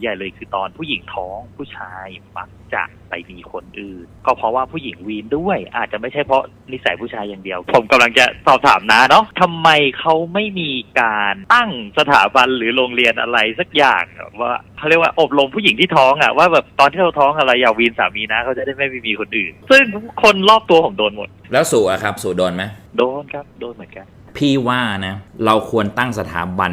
ใหญ่เลยคือตอนผู้หญิงท้องผู้ชายมักจะไปมีคนอื่น ก็เพราะว่าผู้หญิงวีนด้วย อาจจะไม่ใช่เพราะนิสัยผู้ชายอย่างเดียว ผมกำลังจะสอบถามนะเนาะทำไมเขาไม่มีการตั้งสถาบันหรือโรงเรียนอะไรสักอย่างอะว่าเขาเรียกว่าอบรมผู้หญิงที่ท้องอะว่าแบบตอนที่เราท้องอะไรอย่าวีนสามีนะเขาจะได้ไม่ไปมีคนอื่น ซึ่งคนรอบตัวผมโดนหมด แล้วสู่อะครับสู่โดนไหมโดนครับโดนเหมือนกัน พี่ว่านะ เราควรตั้งสถาบัน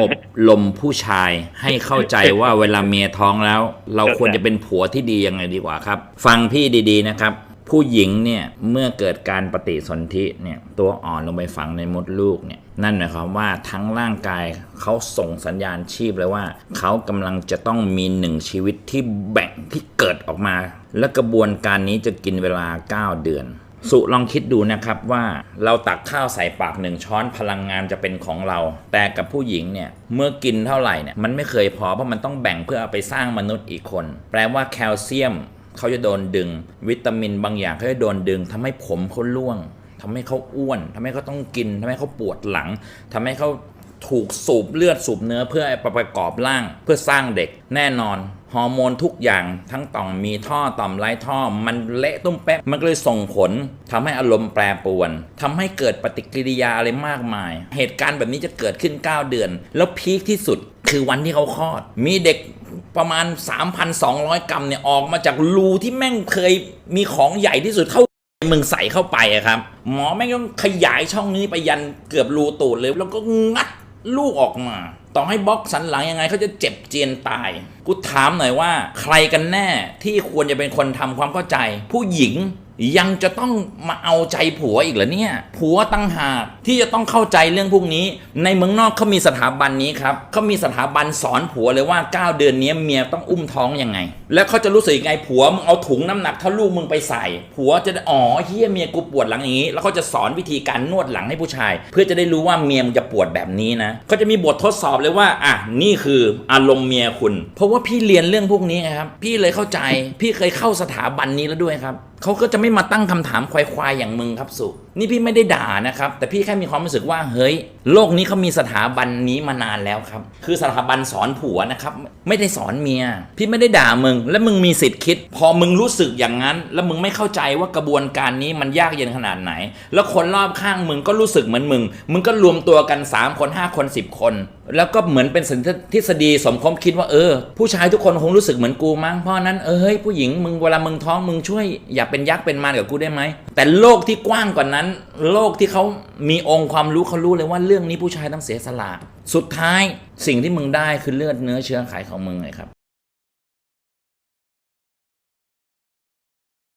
อบรมผู้ชายให้เข้าใจว่าเวลาเมียท้องแล้ว เราควรจะเป็นผัวที่ดียังไงดีกว่าครับ ฟังพี่ดีๆนะครับ ผู้หญิงเนี่ยเมื่อเกิดการปฏิสนธิเนี่ยตัวอ่อนลงไปฝังในมดลูกเนี่ยนั่นหมายความว่าทั้งร่างกายเขาส่งสัญญาณชีพเลยว่า เขากำลังจะต้องมีหนึ่งชีวิตที่แบ่งที่เกิดออกมา และกระบวนการนี้จะกินเวลา 9 เดือน สุลองคิดดูนะครับว่าเราตักข้าวใส่ปากหนึ่งช้อนพลังงานจะเป็นของเรา แต่กับผู้หญิงเนี่ยเมื่อกินเท่าไหร่เนี่ยมันไม่เคยพอเพราะมันต้องแบ่งเพื่อเอาไปสร้างมนุษย์อีกคน แปลว่าแคลเซียมเขาจะโดนดึง วิตามินบางอย่างเขาจะโดนดึงทำให้ผมเขาร่วงทำให้เขาอ้วนทำให้เขาต้องกินทำให้เขาปวดหลังทำให้เขาถูกสูบเลือดสูบเนื้อเพื่อประกอบร่างเพื่อสร้างเด็กแน่นอน ฮอร์โมนทุกอย่างทั้งต่อมมีท่อต่อมไร้ท่อ มันเละตุ้มเป๊ะมันก็เลยส่งผลทำให้อารมณ์แปรปรวนทำให้เกิดปฏิกิริยาอะไรมากมาย เหตุการณ์แบบนี้จะเกิดขึ้น 9 เดือน แล้วพีคที่สุดคือวันที่เขาคลอด มีเด็กประมาณ 3,200 กรัมเนี่ยออกมาจากรูที่แม่งเคยมีของใหญ่ที่สุดเท่ามึงใส่เข้าไปอะครับ หมอแม่งต้องขยายช่องนี้ไปยันเกือบรูตูดเลย แล้วก็งัดลูกออกมา ต่อให้บล็อกสันหลังยังไงเขาจะเจ็บเจียนตาย กูถามหน่อยว่า ใครกันแน่ที่ควรจะเป็นคนทำความเข้าใจ ผู้หญิง ยังจะต้องมาเอาใจผัวอีกเหรอเนี่ย ผัวตั้งหากที่จะต้องเข้าใจเรื่องพวกนี้ ในเมืองนอกเขามีสถาบันนี้ครับเขามีสถาบันสอนผัวเลยว่า 9 เดือนนี้เมียต้องอุ้มท้องยังไง แล้วเขาจะรู้สึกยังไงผัวมึงเอาถุงน้ำหนักเท่าลูกมึงไปใส่ ผัวจะได้อ๋อเฮียเมียกูปวดหลังอย่างนี้ แล้วเขาจะสอนวิธีการนวดหลังให้ผู้ชาย เพื่อจะได้รู้ว่าเมียมึงจะปวดแบบนี้นะเขาจะมีบททดสอบเลยว่าอะนี่คืออารมณ์เมียคุณ เพราะว่าพี่เรียนเรื่องพวกนี้ครับพี่เลยเข้าใจพี่เคยเข้าสถาบันนี้แล้วด้วยครับ เขาก็จะไม่มาตั้งคำถามควายๆอย่างมึงครับสุนี่พี่ไม่ได้ด่านะครับ แต่พี่แค่มีความรู้สึกว่าเฮ้ย โลกนี้เขามีสถาบันนี้มานานแล้วครับ คือสถาบันสอนผัวนะครับ ไม่ได้สอนเมีย พี่ไม่ได้ด่ามึง และมึงมีสิทธิ์คิด พอมึงรู้สึกอย่างนั้น แล้วมึงไม่เข้าใจว่ากระบวนการนี้มันยากเย็นขนาดไหน แล้วคนรอบข้างมึงก็รู้สึกเหมือนมึง มึงก็รวมตัวกัน 3 คน 5 คน 10 คนแล้วก็เหมือนเป็นสันทฤษฎีสมคบคิดว่าเออ ผู้ชายทุกคนคงรู้สึกเหมือนกูมั้งเพราะฉะนั้นเออเฮ้ยผู้หญิงมึงเวลามึงท้องมึงช่วย อย่าเป็นยักษ์เป็นมารกับกูได้ไหมแต่โลกที่กว้างกว่านั้น โลกที่เขามีองค์ความรู้เขารู้เลยว่าเรื่องนี้ผู้ชายต้องเสียสละสุดท้ายสิ่งที่มึงได้คือเลือดเนื้อเชื้อไขของมึงไงครับ